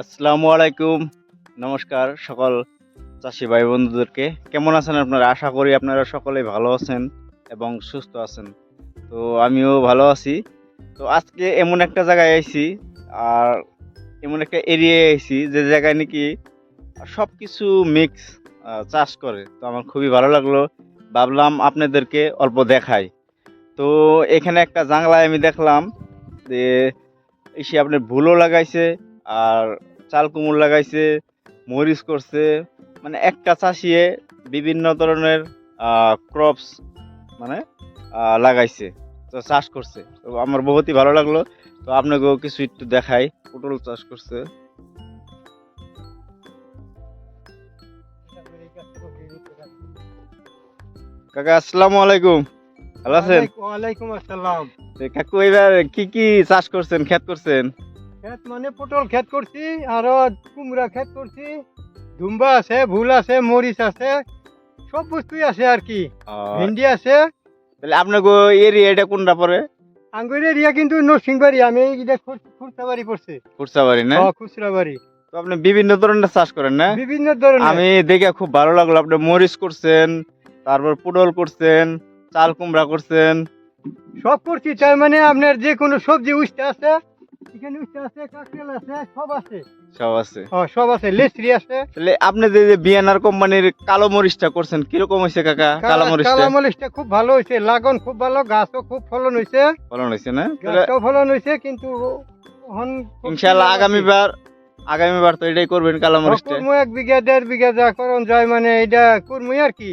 আসসালামু আলাইকুম। নমস্কার সকল চাষি ভাই বন্ধুদেরকে। কেমন আছেন আপনারা? আশা করি আপনারা সকলেই ভালো আছেন এবং সুস্থ আছেন। তো আমিও ভালো আছি। তো আজকে এমন একটা জায়গায় আইছি, আর এমন একটা এরিয়ায় আইছি যে জায়গায় নাকি সব কিছু মিক্স চাষ করে। তো আমার খুবই ভালো লাগল। ভাবলাম আপনাদেরকে অল্প দেখাই। তো এখানে একটা জাংলায় আমি দেখলাম যে এসে আপনার ভুলও লাগাইছে আর চাল কুমড় লাগাইছে মরিচ করছে মানে একটা চাষিয়ে বিভিন্ন ধরনের ক্রপস মানে লাগাইছে তো চাষ করছে। তো আমার বহুতই ভালো লাগল। তো আপনাকেও কিছু একটু দেখাই পটল চাষ করছে। কাকা আসসালামু আলাইকুম। ভালো আছেন? ওয়ালাইকুম আসসালাম। কাকু এবার কি কি চাষ করছেন ক্ষেত করছেন? ক্ষেত মানে পটল ক্ষেত করছি আর কুমড়া ক্ষেত করছি ধুম্বা আছে ভুল আছে মরিচ আছে সব বস্তুই আছে আর কি। ভেন্ডি আছে। তাহলে আপনাকে এরিয়া এটা কোনটা পরে আঙ্গুর এরিয়া কিন্তু নরসিংবাড়ি আমি এইটা খুচরা বাড়ি পড়ছে। কুরসাবাড়ি না? খুচরা বাড়ি তো আপনি বিভিন্ন ধরনের চাষ করেন না? বিভিন্ন ধরনের। আমি দেখে খুব ভালো লাগল আপনি মরিচ করছেন তারপর পুডল করছেন চাল কুমড়া করছেন। সব করছি তার মানে আপনার যে কোনো সবজি উঠতে আছে এখানে উঠতে আছে কাঁকড়াল আছে সব আছে। সব আছে। ও, সব আছে। লেসরি আছে। তাহলে আপনি যে যে বিয়ানার কোম্পানির কালো মরিচটা করছেন কীরকম হয়েছে কাকা কালো মরিচটা? কালামরিচটা খুব ভালো হয়েছে। লাগন খুব ভালো গাছও খুব ফলন হয়েছে। ফলন হয়েছে না? গাছটাও ফলন হয়েছে কিন্তু সুন্দর আগামীবার আগামীবার তো এটাই করবেন কালো। মরিচটা। কুরমু এক বিঘা দেড় বিঘা যা করন যায় মানে এটা কুরমুই আর কি।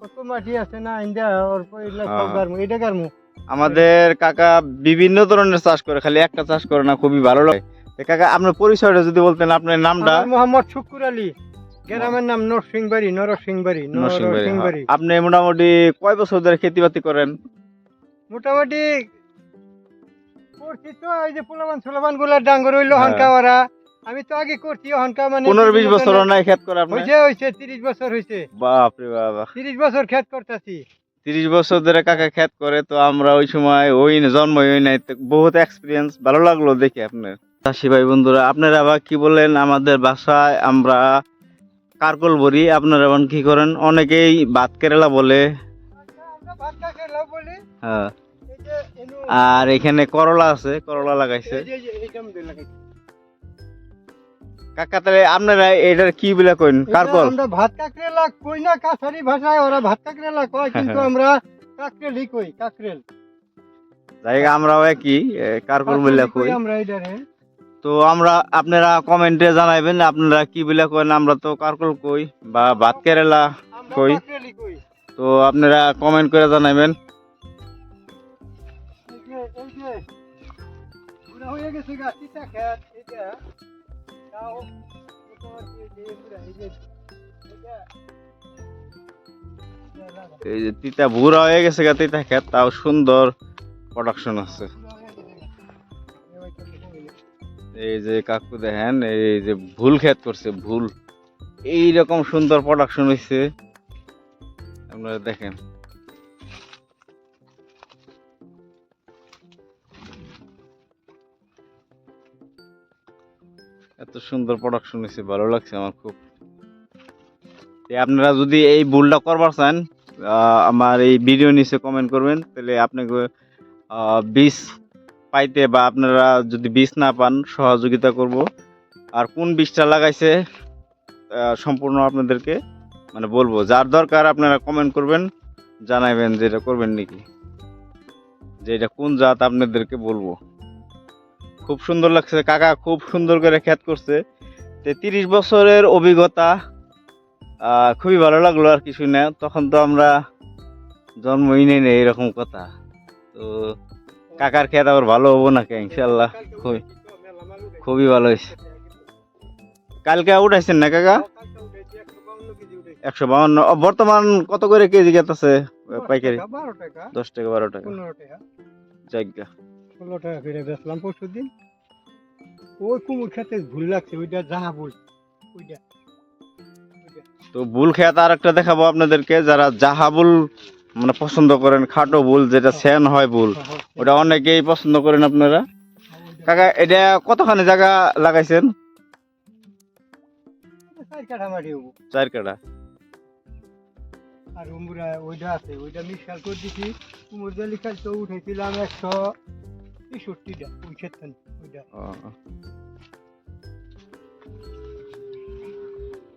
কত মাটি আছে না ইন্দা ওর পয়লা সব হ্যাঁ। গারমু এটা গারমু আমাদের কাকা বিভিন্ন ধরনের চাষ করে খালি একটা চাষ করে না খুবই ভালো লাগে। কাকা আপনার পরিচয়টা যদি বলতেন আপনার নামটা? মোহাম্মদ শুকুর আলী। গ্রামের নাম নরসিংবাড়ি নরসিংবাড়ি নরসিংবাড়ি নরসিংবাড়ি। হ্যাঁ। আপনি মোটামুটি কয় বছর ধরে খেতি বাতি করেন? মোটামুটি করছি তো এই যে পোলাবান সোলাবানগুলা ডাঙ্গর হইল হ্যাঁ। হনকা ওরা আমি তো আগে করছি হনকা মানে পনেরো বিশ বছর নাই খেত করে আপনি হয়েছে হয়েছে তিরিশ বছর হয়েছে বাপরে বাবা। তিরিশ বছর খেত করতেছি। তিরিশ বছর ধরে কাকা খেত করে, তো আমরা ওই সময় ওই জন্ম হই নাই। বহুত এক্সপিরিয়েন্স ভালো লাগল দেখি আপনার। চাষি ভাই বন্ধুরা, আপনারা আবার কি বলেন আমাদের বাসায় আমরা কারকল বলি আপনারা এখন কি করেন? অনেকেই ভাত কেরালা বলে। হ্যাঁ। আর এখানে করলা আছে, করলা লাগাইছে। কাকা তাহলে আপনারা এটার কি বলে কইন? কারকল আমরা ভাত কাকরেলা কই না কাছারি ভাষায় ওরা ভাত কাকরেলা কয় কিন্তু আমরা কাকরেলই কই কাকরেল জায়গা আমরাও একই কারকল বলে কই আমরা এটারে? তো আমরা আপনারা কমেন্টে জানাইবেন আপনারা কি বলে কইন আমরা তো কারকল কই বা ভাত কেরালা কই? তো আপনারা কমেন্ট করে জানাইবেন। হয়ে গেছে খেত এটা এই যে তিতা ভুরা হয়ে গেছে গা তিতা খেত তাও সুন্দর প্রোডাকশন আছে। এই যে কাকু দেখেন, এই যে ভুল ক্ষেত করছে, ভুল। এই রকম সুন্দর প্রোডাকশন হয়েছে আপনারা দেখেন। এত সুন্দর প্রোডাকশন হয়েছে ভালো লাগছে আমার খুব। আপনারা যদি এই ভুলটা করবার চান আমার এই ভিডিও নিচে কমেন্ট করবেন, তাহলে আপনাকে বীজ পাইতে বা আপনারা যদি বীজ না পান, সহযোগিতা করব। আর কোন বীজটা লাগাইছে সম্পূর্ণ আপনাদেরকে মানে বলব। যার দরকার আপনারা কমেন্ট করবেন জানাবেন যে এটা করবেন নাকি। যে এটা কোন জাত আপনাদেরকে বলব। খুব সুন্দর লাগছে কাকা খুব সুন্দর করে খ্যাত করছে। তো তিরিশ বছরের অভিজ্ঞতা খুবই ভালো লাগল আর কিছু না তখন তো আমরা জন্মই নেই না এরকম কথা। তো কাকার খেত আবার ভালো হব না কে ইনশাল্লাহ খুবই। খুবই ভালো হয়েছে। কালকে উঠাইছেন না কাকা? কালকে উঠেছি, 152 কেজি উঠেছি। একশো বাউন্ন। বর্তমান কত করে কেজি খেত গেতেছে পাইকারি? দশ টাকা, বারো টাকা। দশ ষোলো টাকা করে বেচলাম পরশু দিন ওই কুমুর খেতে ভুল লাগছে ওইটা ওইটা। তো বুল খেত আর একটা দেখাবো আপনাদেরকে যারা জাহাবুল মানে পছন্দ করেন খাটো বুল যেটা সেন হয় বুল ওটা অনেকেই পছন্দ করেন আপনারা। কাকা এটা কতখানি জায়গা লাগাইছেন? চার কাঠা আর উমরা ওইটা আছে ওইটা মিক্সার করে দিছি। উমর জালি কাল তো উঠেছিলাম একশো তেষট্টিটা ওই ক্ষেত্রে ওইটা ও।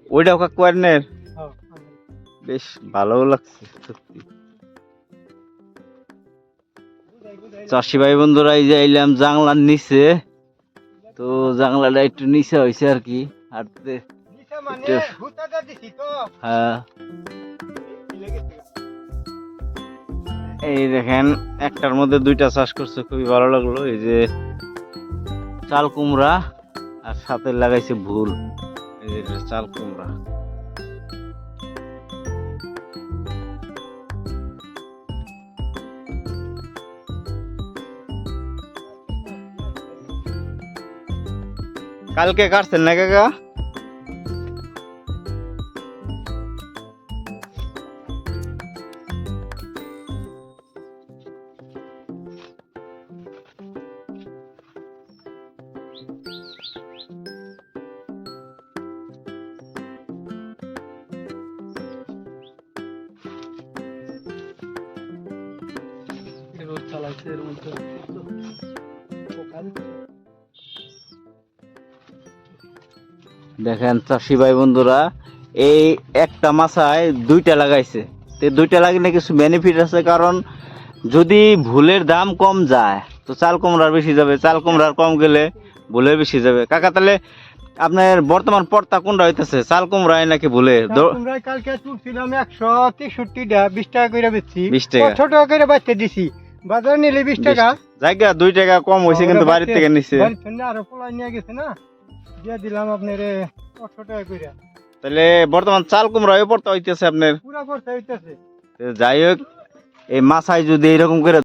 ওইটাও কাকু আনের হ্যাঁ, আমার। বেশ ভালো লাগছে সত্যি। চাষি ভাই বন্ধুরা এই যে এলাম জাংলার নিচে তো জাংলাটা একটু নিচে হয়েছে আর কি হাঁটতে হ্যাঁ এই দেখেন, একটার মধ্যে দুইটা চাষ করছে, খুবই ভালো লাগল। এই যে চাল কুমড়া আর সাথে লাগাইছে ভুল। এই যে চাল কুমড়া। কালকে কাটছেন না কাকা? এর মধ্যে সকাল দেখেন চাষি ভাই বন্ধুরা এই একটা মাছায় দুইটা লাগাইছে। তো দুইটা লাগিলে কিছু বেনিফিট আছে কারণ যদি ভুলের দাম কম যায় তো চাল কুমড়ার বেশি যাবে। চাল কুমড়ার কম গেলে ভুলের বেশি যাবে। কাকা তাহলে আপনার বর্তমান পর্তা কোনটা হইতেছে? চাল কুমড়ায় নাকি ভুলে? কালকে তুলছিলাম একশো তেষট্টিটা বিশ টাকা করে বেচছি। 20 টাকা। ছ টাকা করে বাচ্চা দিছি। বাজার নিলে বিশ টাকা। জায়গা দুই টাকা কম হয়েছে কিন্তু বাড়ির থেকে নিচ্ছে আরও পোলাই নিয়ে গেছে না? দিয়ে দিলাম আপনার আটশো টাকা করে তাহলে বর্তমান চাল কুমড়া পড়তে হইতেছে আপনার? পুরা পড়তে হইতেছে। যাই হোক এই মাছায় যদি এরকম করে